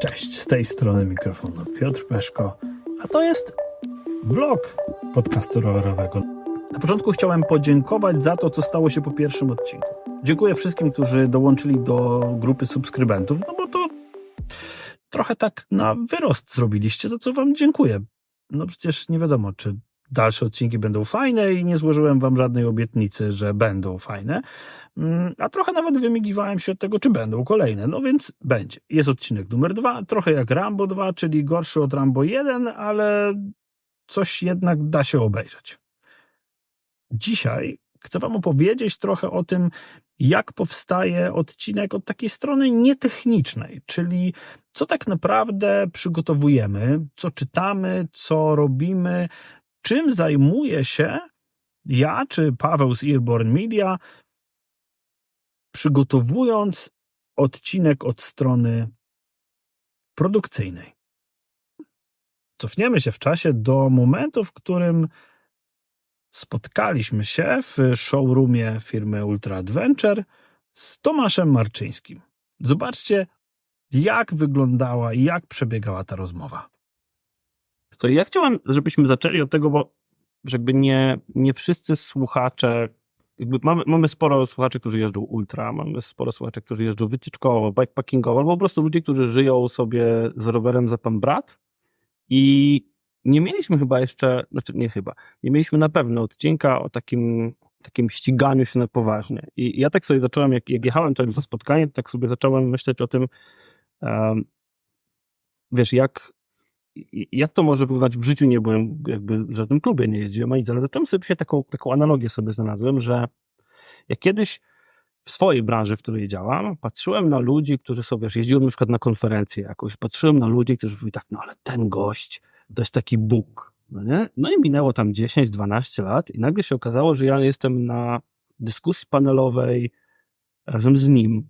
Cześć, z tej strony mikrofonu Piotr Peszko, a to jest vlog podcastu rowerowego. Na początku chciałem podziękować za to, co stało się po pierwszym odcinku. Dziękuję wszystkim, którzy dołączyli do grupy subskrybentów, no bo to trochę tak na wyrost zrobiliście, za co wam dziękuję. No przecież nie wiadomo, czy dalsze odcinki będą fajne i nie złożyłem wam żadnej obietnicy, że będą fajne. Mm, A trochę nawet wymigiwałem się od tego, czy będą kolejne. No więc będzie. Jest odcinek numer dwa, trochę jak Rambo 2, czyli gorszy od Rambo 1, ale coś jednak da się obejrzeć. Dzisiaj chcę wam opowiedzieć trochę o tym, jak powstaje odcinek od takiej strony nietechnicznej, czyli co tak naprawdę przygotowujemy, co czytamy, co robimy, czym zajmuje się ja czy Paweł z Earborn Media, przygotowując odcinek od strony produkcyjnej. Cofniemy się w czasie do momentu, w którym spotkaliśmy się w showroomie firmy Ultra Adventure z Tomaszem Marczyńskim. Zobaczcie, jak wyglądała i jak przebiegała ta rozmowa. To ja chciałem, żebyśmy zaczęli od tego, bo jakby nie, nie wszyscy słuchacze, mamy, mamy sporo słuchaczy, którzy jeżdżą ultra, mamy sporo słuchaczy, którzy jeżdżą wycieczkowo, bikepackingowo, albo po prostu ludzie, którzy żyją sobie z rowerem za pan brat i nie mieliśmy chyba jeszcze, znaczy nie chyba, nie mieliśmy na pewno odcinka o takim, takim ściganiu się na poważnie. I ja tak sobie zacząłem, jak, jak jechałem tam za spotkanie, tak sobie zacząłem myśleć o tym, um, wiesz, jak jak to może wyglądać w życiu, nie byłem jakby w żadnym klubie, nie jeździłem, ani nic, ale zacząłem sobie taką, taką analogię sobie znalazłem, że jak kiedyś w swojej branży, w której działam, patrzyłem na ludzi, którzy są, wiesz, jeździłem na przykład na konferencję jakąś, patrzyłem na ludzi, którzy mówili tak, no ale ten gość to jest taki Bóg, no nie? No i minęło tam 10-12 lat i nagle się okazało, że ja jestem na dyskusji panelowej razem z nim,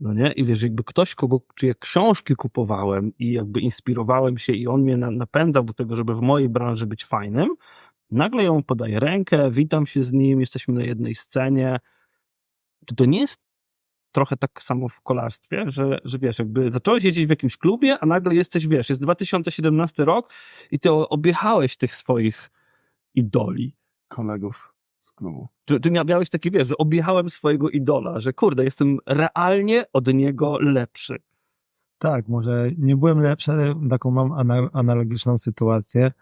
no nie? I wiesz, jakby ktoś, kogo, czyje książki kupowałem i jakby inspirowałem się i on mnie na, napędzał do tego, żeby w mojej branży być fajnym, nagle ją podaję rękę, witam się z nim, jesteśmy na jednej scenie. Czy to nie jest trochę tak samo w kolarstwie, że, że wiesz, jakby zacząłeś jeździć w jakimś klubie, a nagle jesteś, wiesz, jest 2017 rok i ty objechałeś tych swoich idoli. kolegów klubu. Czy, czy mia- miałeś takie, wiesz, że objechałem swojego idola, że kurde, jestem realnie od niego lepszy. Tak, może nie byłem lepszy, ale taką mam ana- analogiczną sytuację.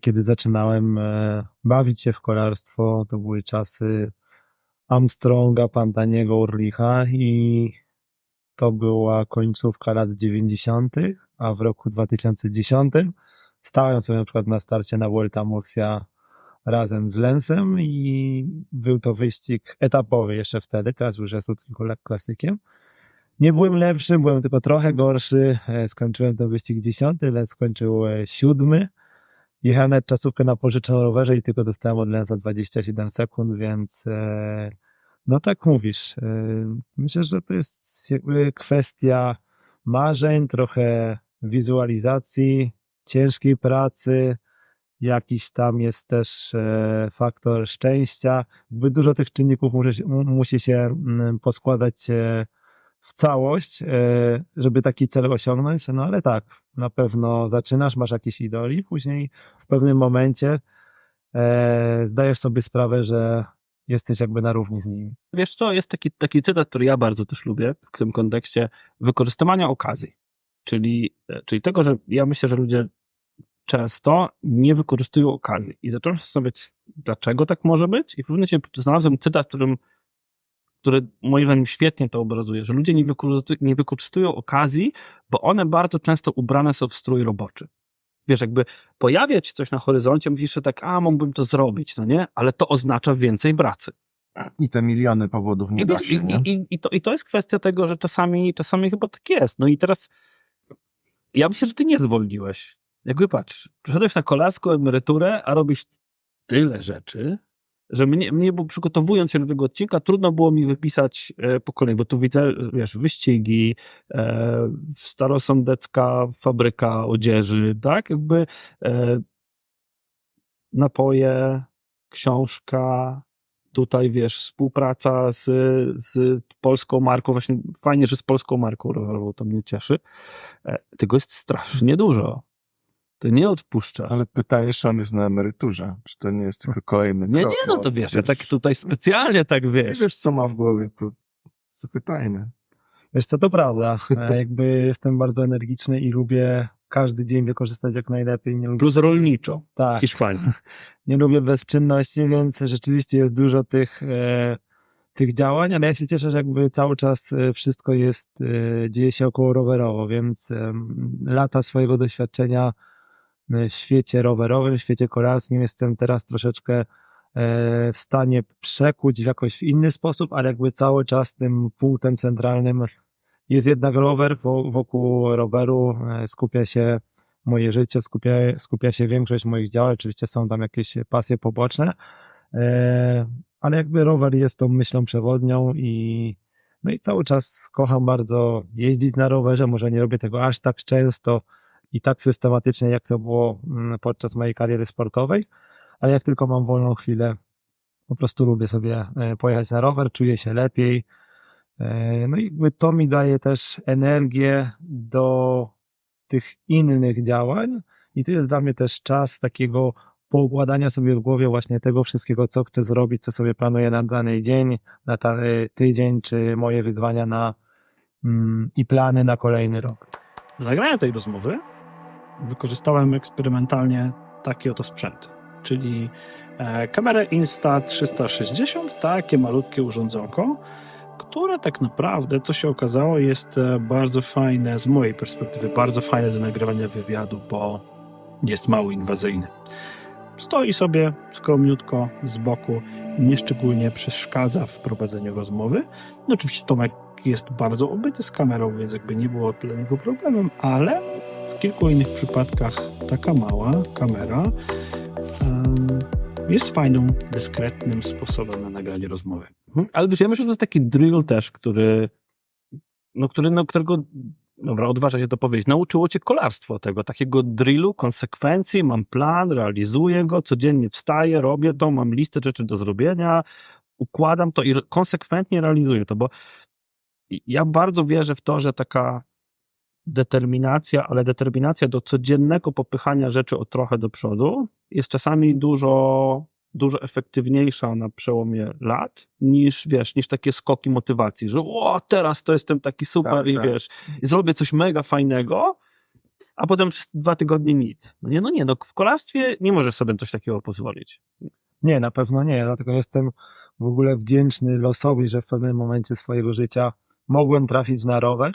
Kiedy zaczynałem e, bawić się w kolarstwo, to były czasy Armstronga, Pantaniego, Urlicha i to była końcówka lat 90., a w roku 2010 stałem sobie na przykład na starcie na Vuelta Murcia razem z Lensem i był to wyścig etapowy jeszcze wtedy, teraz już jest tylko lek klasykiem. Nie byłem lepszy, byłem tylko trochę gorszy. E, Skończyłem ten wyścig dziesiąty, Lens skończył e, siódmy. Jechałem nawet czasówkę na pożyczonym rowerze i tylko dostałem od Lensa 27 sekund, więc e, no tak mówisz. Myślę, że to jest kwestia marzeń, trochę wizualizacji, ciężkiej pracy, jakiś tam jest też e, faktor szczęścia. Jakby dużo tych czynników musi, musi się mm, poskładać e, w całość, e, żeby taki cel osiągnąć. No ale tak, na pewno zaczynasz, masz jakieś idoli, później w pewnym momencie zdajesz sobie sprawę, że jesteś jakby na równi z nimi. Wiesz co, jest taki, taki cytat, który ja bardzo też lubię w tym kontekście wykorzystywania okazji. Czyli, czyli tego, że ja myślę, że ludzie często nie wykorzystują okazji. I zacząłem się zastanawiać, dlaczego tak może być. I w pewnym momencie znalazłem cytat, którym, który moim zdaniem świetnie to obrazuje, że ludzie nie, wykorzystują, nie wykorzystują okazji, bo one bardzo często ubrane są w strój roboczy. Wiesz, jakby pojawia się coś na horyzoncie, myślisz, że tak, a mógłbym to zrobić, no nie? Ale to oznacza więcej pracy. I te miliony powodów nie I, da się, i, nie? i, i, to, I to jest kwestia tego, że czasami, czasami chyba tak jest. No i teraz ja myślę, że ty nie zwolniłeś. Jakby patrz, przyszedłeś na kolarską emeryturę, a robisz tyle rzeczy, że mnie, mnie bo przygotowując się do tego odcinka, trudno było mi wypisać e, po kolei, bo tu widzę, wiesz, wyścigi, e, starosądecka fabryka odzieży, tak? Jakby e, napoje, książka, tutaj, wiesz, współpraca z, z polską marką, właśnie fajnie, że z polską marką rowerową, to mnie cieszy. E, Tego jest strasznie dużo. To nie odpuszcza. Ale pytajesz, on jest na emeryturze, czy to nie jest tylko kolejny Nie, krok, nie, no to wiesz, ja tak tutaj specjalnie tak wiesz. wiesz, co ma w głowie, to zapytajmy. Wiesz co, to prawda. E, Jakby jestem bardzo energiczny i lubię każdy dzień wykorzystać jak najlepiej. Nie lubię, Plus rolniczo w tak, Hiszpanii. nie lubię bezczynności, więc rzeczywiście jest dużo tych, e, tych działań, ale ja się cieszę, że jakby cały czas e, wszystko jest, e, dzieje się około rowerowo, więc em, lata swojego doświadczenia e, w świecie rowerowym, świecie kolarskim jestem teraz troszeczkę e, w stanie przekuć w jakoś w inny sposób, ale jakby cały czas tym punktem centralnym jest jednak rower, wo- wokół roweru e, skupia się moje życie, skupia, skupia się większość moich działań, oczywiście są tam jakieś pasje poboczne, e, ale jakby rower jest tą myślą przewodnią i no i cały czas kocham bardzo jeździć na rowerze, może nie robię tego aż tak często i tak systematycznie, jak to było mm, podczas mojej kariery sportowej, ale jak tylko mam wolną chwilę, po prostu lubię sobie e, pojechać na rower, czuję się lepiej, E, No i jakby to mi daje też energię do tych innych działań i to jest dla mnie też czas takiego poukładania sobie w głowie właśnie tego wszystkiego, co chcę zrobić, co sobie planuję na dany dzień, na dany tydzień, czy moje wyzwania na mm, i plany na kolejny rok. Nagrania tej rozmowy wykorzystałem eksperymentalnie taki oto sprzęt, czyli e, kamerę Insta360, takie malutkie urządzonko, które tak naprawdę, co się okazało, jest e, bardzo fajne, z mojej perspektywy, bardzo fajne do nagrywania wywiadu, bo jest mało inwazyjny. Stoi sobie skromniutko z boku, nieszczególnie przeszkadza w prowadzeniu rozmowy. No oczywiście Tomek jest bardzo obyty z kamerą, więc jakby nie było dla niego problemem, ale w kilku innych przypadkach taka mała kamera jest fajną, dyskretnym sposobem na nagranie rozmowy. Mhm. Ale wiesz, ja myślę, że to jest taki drill też, który, no, który, no, którego, dobra, odważę się to powiedzieć, nauczyło cię kolarstwo tego, takiego drillu, konsekwencji, mam plan, realizuję go, codziennie wstaję, robię to, mam listę rzeczy do zrobienia, układam to i konsekwentnie realizuję to, bo ja bardzo wierzę w to, że taka determinacja, ale determinacja do codziennego popychania rzeczy o trochę do przodu jest czasami dużo, dużo efektywniejsza na przełomie lat niż, wiesz, niż takie skoki motywacji, że o, teraz to jestem taki super Tak, i tak. wiesz, i zrobię coś mega fajnego, a potem przez dwa tygodnie nic. No nie, no nie, no w kolarstwie nie możesz sobie coś takiego pozwolić. Nie, na pewno nie. Dlatego jestem w ogóle wdzięczny losowi, że w pewnym momencie swojego życia mogłem trafić na rower,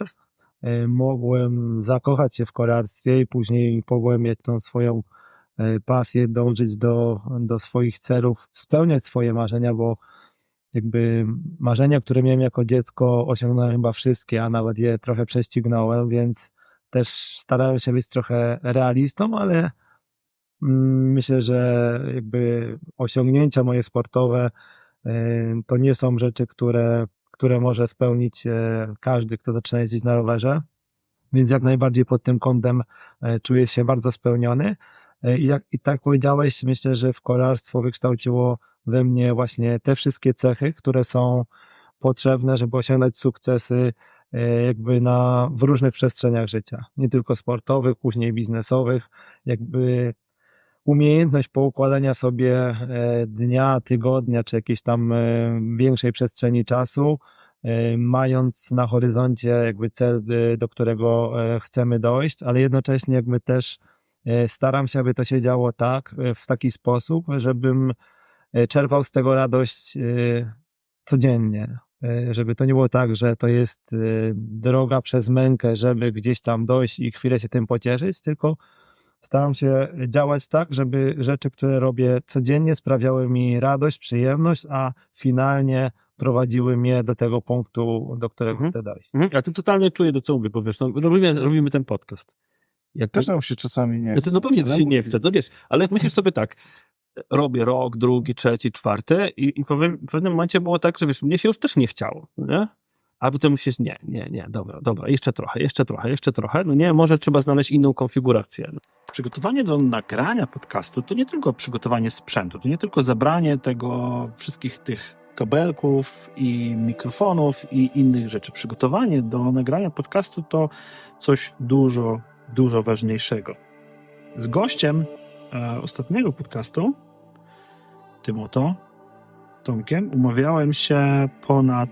mogłem zakochać się w kolarstwie i później pogłębiać tą swoją e, pasję, dążyć do, do swoich celów, spełniać swoje marzenia, bo jakby marzenia, które miałem jako dziecko, osiągnąłem chyba wszystkie, a nawet je trochę prześcignąłem, więc też starałem się być trochę realistą, ale Mm, Myślę, że jakby osiągnięcia moje sportowe y, to nie są rzeczy, które, które może spełnić e, każdy, kto zaczyna jeździć na rowerze. Więc jak najbardziej pod tym kątem e, czuję się bardzo spełniony. E, I, jak, I tak powiedziałeś, myślę, że w kolarstwo wykształciło we mnie właśnie te wszystkie cechy, które są potrzebne, żeby osiągać sukcesy jakby na, w różnych przestrzeniach życia. Nie tylko sportowych, później biznesowych. Jakby umiejętność poukładania sobie e, dnia, tygodnia, czy jakiejś tam e, większej przestrzeni czasu, e, mając na horyzoncie jakby cel, do którego chcemy dojść, ale jednocześnie jakby też staram się, aby to się działo tak, w taki sposób, żebym czerpał z tego radość codziennie. Żeby to nie było tak, że to jest droga przez mękę, żeby gdzieś tam dojść i chwilę się tym pocieszyć, tylko staram się działać tak, żeby rzeczy, które robię codziennie, sprawiały mi radość, przyjemność, a finalnie prowadziły mnie do tego punktu, do którego Mhm. chcę dojść. Mhm. Ja to totalnie czuję, do co mówię, bo wiesz, no, robimy, robimy ten podcast. Jak Też nam się czasami nie No to no pewnie to się nie chce, no wiesz, ale jak myślisz sobie tak, robię rok, drugi, trzeci, czwarty i, i powiem, w pewnym momencie było tak, że wiesz, mnie się już też nie chciało, nie? A potem myślisz, nie, nie, nie, dobra, dobra, jeszcze trochę, jeszcze trochę, jeszcze trochę, no nie, może trzeba znaleźć inną konfigurację. Przygotowanie do nagrania podcastu to nie tylko przygotowanie sprzętu, to nie tylko zabranie tego wszystkich tych kabelków i mikrofonów i innych rzeczy. Przygotowanie do nagrania podcastu to coś dużo, dużo ważniejszego. Z gościem e, ostatniego podcastu, tym oto, Tomkiem, umawiałem się ponad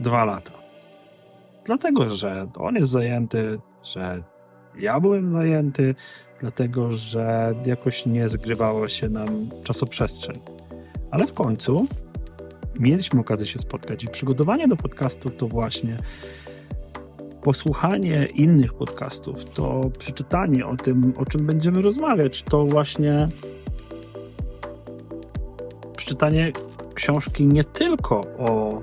dwa lata. Dlatego, że on jest zajęty, że ja byłem zajęty, dlatego że jakoś nie zgrywało się nam czasoprzestrzeń. Ale w końcu mieliśmy okazję się spotkać i przygotowanie do podcastu to właśnie posłuchanie innych podcastów, to przeczytanie o tym, o czym będziemy rozmawiać, to właśnie przeczytanie książki nie tylko o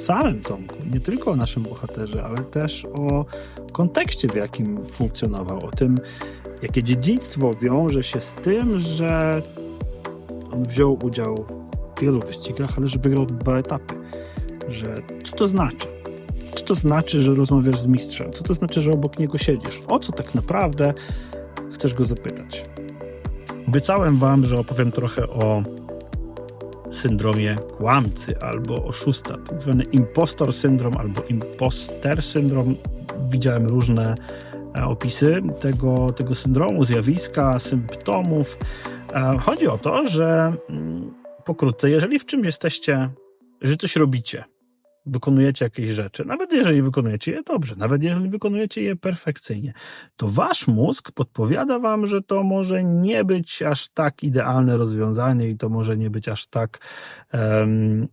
samym Tomku, nie tylko o naszym bohaterze, ale też o kontekście, w jakim funkcjonował, o tym, jakie dziedzictwo wiąże się z tym, że on wziął udział w wielu wyścigach, ale że wygrał dwa etapy. Że co to znaczy? Co to znaczy, że rozmawiasz z mistrzem? Co to znaczy, że obok niego siedzisz? O co tak naprawdę chcesz go zapytać? Obiecałem wam, że opowiem trochę o syndromie kłamcy albo oszusta, tak zwany impostor syndrom albo imposter syndrom. Widziałem różne e, opisy tego, tego syndromu, zjawiska, symptomów. E, Chodzi o to, że mm, pokrótce, jeżeli w czymś jesteście, że coś robicie, wykonujecie jakieś rzeczy, nawet jeżeli wykonujecie je dobrze, nawet jeżeli wykonujecie je perfekcyjnie, to wasz mózg podpowiada wam, że to może nie być aż tak idealne rozwiązanie i to może nie być aż tak em,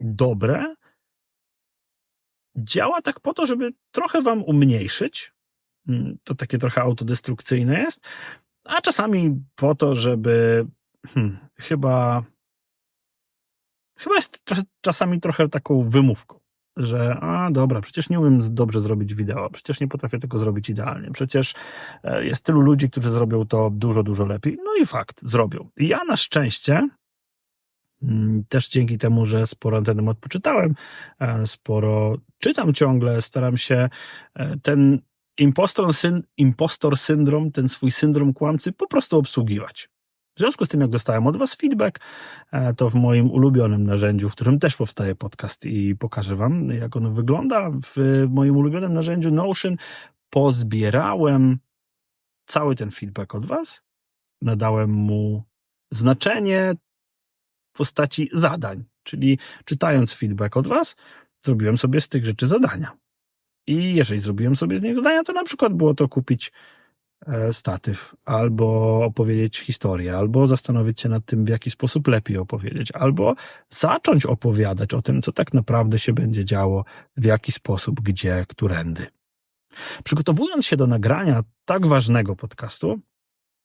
dobre. Działa tak po to, żeby trochę wam umniejszyć. Mm, To takie trochę autodestrukcyjne jest, a czasami po to, żeby hmm, chyba chyba jest czas, czasami trochę taką wymówką, że a dobra, przecież nie umiem dobrze zrobić wideo, przecież nie potrafię tego zrobić idealnie, przecież e, jest tylu ludzi, którzy zrobią to dużo, dużo lepiej. No i fakt, zrobią. I ja na szczęście mm, też dzięki temu, że sporo na ten temat poczytałem, e, sporo czytam ciągle, staram się e, ten impostor, syn, impostor syndrom, ten swój syndrom kłamcy po prostu obsługiwać. W związku z tym, jak dostałem od Was feedback, e, to w moim ulubionym narzędziu, w którym też powstaje podcast i pokażę Wam, jak ono wygląda, w moim ulubionym narzędziu Notion pozbierałem cały ten feedback od Was, nadałem mu znaczenie w postaci zadań, czyli czytając feedback od Was, zrobiłem sobie z tych rzeczy zadania. I jeżeli zrobiłem sobie z nich zadania, to na przykład było to kupić statyw, albo opowiedzieć historię, albo zastanowić się nad tym, w jaki sposób lepiej opowiedzieć, albo zacząć opowiadać o tym, co tak naprawdę się będzie działo, w jaki sposób, gdzie, którędy. Przygotowując się do nagrania tak ważnego podcastu,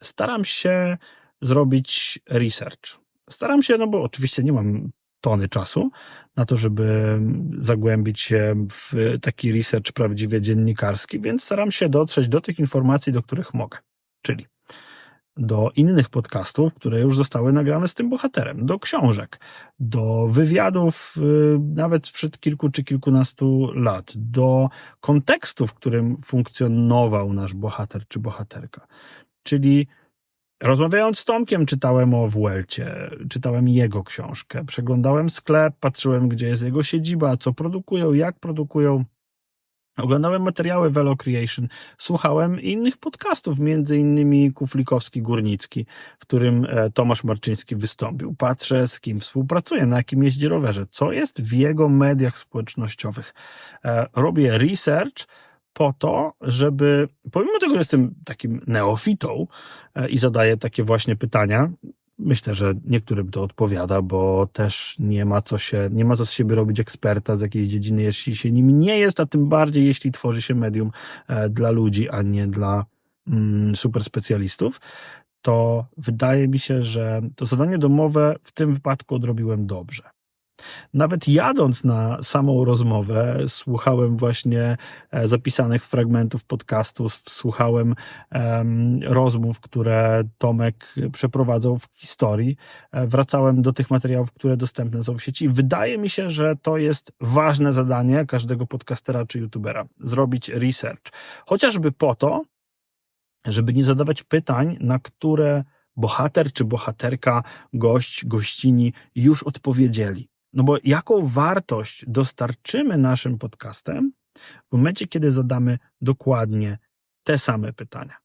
staram się zrobić research. Staram się, no bo oczywiście nie mam tony czasu na to, żeby zagłębić się w taki research prawdziwie dziennikarski, więc staram się dotrzeć do tych informacji, do których mogę. Czyli do innych podcastów, które już zostały nagrane z tym bohaterem, do książek, do wywiadów y, nawet sprzed kilku czy kilkunastu lat, do kontekstu, w którym funkcjonował nasz bohater czy bohaterka. Czyli Rozmawiając z Tomkiem, czytałem o Wuelcie, czytałem jego książkę, przeglądałem sklep, patrzyłem, gdzie jest jego siedziba, co produkują, jak produkują. Oglądałem materiały Velo Creation, słuchałem innych podcastów, między innymi Kuflikowski Górnicki, w którym e, Tomasz Marczyński wystąpił. Patrzę, z kim współpracuje, na jakim jeździ rowerze, co jest w jego mediach społecznościowych. E, Robię research, po to, żeby, pomimo tego, że jestem takim neofitą e, i zadaję takie właśnie pytania, myślę, że niektórym to odpowiada, bo też nie ma co się, nie ma co z siebie robić eksperta z jakiejś dziedziny, jeśli się nim nie jest, a tym bardziej, jeśli tworzy się medium e, dla ludzi, a nie dla mm, super specjalistów, to wydaje mi się, że to zadanie domowe w tym wypadku odrobiłem dobrze. Nawet jadąc na samą rozmowę, słuchałem właśnie e, zapisanych fragmentów podcastów, słuchałem em, rozmów, które Tomek przeprowadzał w historii. E, Wracałem do tych materiałów, które dostępne są w sieci. Wydaje mi się, że to jest ważne zadanie każdego podcastera czy youtubera zrobić research. Chociażby po to, żeby nie zadawać pytań, na które bohater czy bohaterka, gość, gościni już odpowiedzieli. No bo jaką wartość dostarczymy naszym podcastem w momencie, kiedy zadamy dokładnie te same pytania?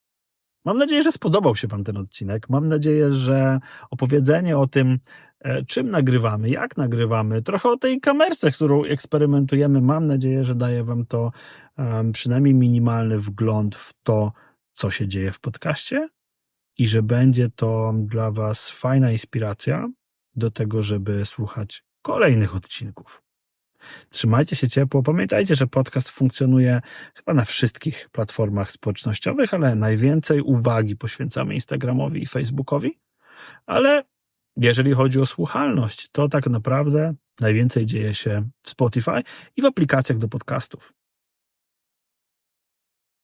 Mam nadzieję, że spodobał się Wam ten odcinek. Mam nadzieję, że opowiedzenie o tym, e, czym nagrywamy, jak nagrywamy, trochę o tej kamerce, którą eksperymentujemy, mam nadzieję, że daje Wam to przynajmniej minimalny wgląd w to, co się dzieje w podcaście i że będzie to dla Was fajna inspiracja do tego, żeby słuchać kolejnych odcinków. Trzymajcie się ciepło. Pamiętajcie, że podcast funkcjonuje chyba na wszystkich platformach społecznościowych, ale najwięcej uwagi poświęcamy Instagramowi i Facebookowi. Ale jeżeli chodzi o słuchalność, to tak naprawdę najwięcej dzieje się w Spotify i w aplikacjach do podcastów.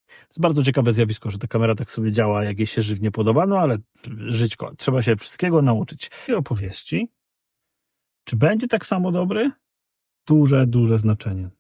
Jest bardzo ciekawe zjawisko, że ta kamera tak sobie działa, jak jej się żywnie podoba, no ale żyćko, trzeba się wszystkiego nauczyć. I opowieści. Czy będzie tak samo dobry? Duże, duże znaczenie.